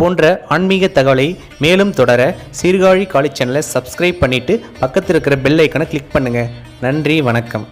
போன்ற ஆன்மீக தகவலை மேலும் தொடர சீர்காழி காலி சேனலை சப்ஸ்கிரைப் பண்ணிவிட்டு பக்கத்தில் இருக்கிற பெல் ஐக்கனை கிளிக் பண்ணுங்கள் நன்றி வணக்கம்.